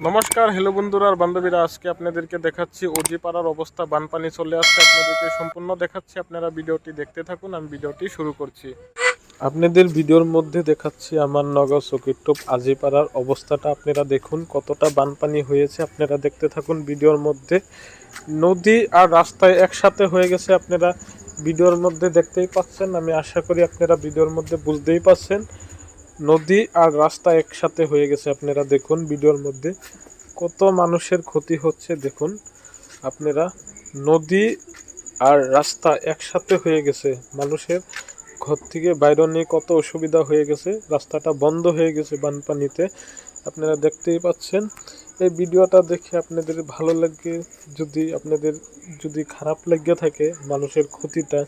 নমস্কার হ্যালো বন্ধুরা, আর বান্ধবীরা, আজকে আপনাদেরকে দেখাচ্ছি ওজিপাড়ার অবস্থা, বানপানি চলে আসছে আপনাদেরকে সম্পূর্ণ দেখাচ্ছি, আপনারা ভিডিওটি দেখতে থাকুন, আমি ভিডিওটি শুরু করছি। আপনাদের ভিডিওর মধ্যে দেখাচ্ছি আমার নগর সকিট্টপ আজিপাড়ার অবস্থাটা, আপনারা দেখুন কতটা বানপানি হয়েছে, আপনারা দেখতে থাকুন ভিডিওর মধ্যে। নদী আর রাস্তায় একসাথে হয়ে গেছে, আপনারা ভিডিওর মধ্যে দেখতেই পাচ্ছেন, আমি আশা করি আপনারা ভিডিওর মধ্যে বুঝতেই পাচ্ছেন নদী আর রাস্তা একসাথে হয়ে গেছে, আপনারা দেখুন ভিডিওর মধ্যে। কত মানুষের ক্ষতি হচ্ছে দেখুন। আপনারা নদী আর রাস্তা একসাথে হয়ে গেছে। মানুষের ঘর থেকে বাইরে নিয়ে কত অসুবিধা হয়ে গেছে। রাস্তাটা বন্ধ হয়ে গেছে বানপানিতে। আপনারা দেখতেই পাচ্ছেন। এই ভিডিওটা দেখে আপনাদের ভালো লাগে, যদি আপনাদের যদি খারাপ লেগে থাকে মানুষের ক্ষতিটা,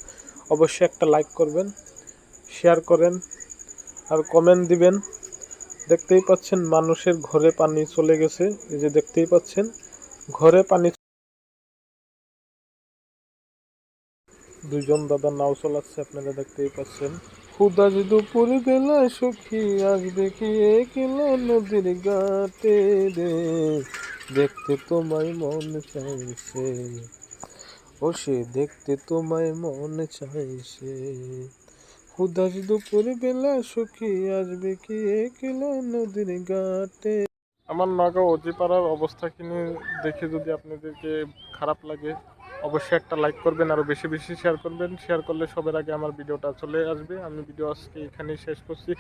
অবশ্যই একটা লাইক করবেন শেয়ার করেন। আর কমেন্ট দিবেন। দেখতেই পাচ্ছেন মানুষের ঘরে পানি চলে গেছে। এই যে দেখতেই পাচ্ছেন, ঘরে পানি দুজন দাদা নাও চালাচ্ছে, আপনারা দেখতেই পাচ্ছেন। খুদা যদি দুপুর বেলা সখী আসবে কি একলা নদীর ঘাটে রে। দেখতে তোমায় মন চাইছে, ও সে দেখতে তোমায় মন চাইছে। উদাস দুপুর বেলা সখী আসবে কি একলা নদীর ঘাটে? আমার নগাঁও অজিপাড়ার অবস্থা কিনে দেখে যদি আপনাদেরকে খারাপ লাগে, অবশ্যই একটা লাইক করবেন আরও বেশি বেশি শেয়ার করবেন। শেয়ার করলে সবের আগে আমার ভিডিওটা চলে আসবে। আমি ভিডিও আজকে এখানেই শেষ করছি।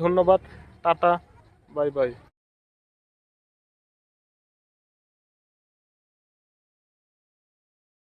ধন্যবাদ, টাটা, বাই বাই।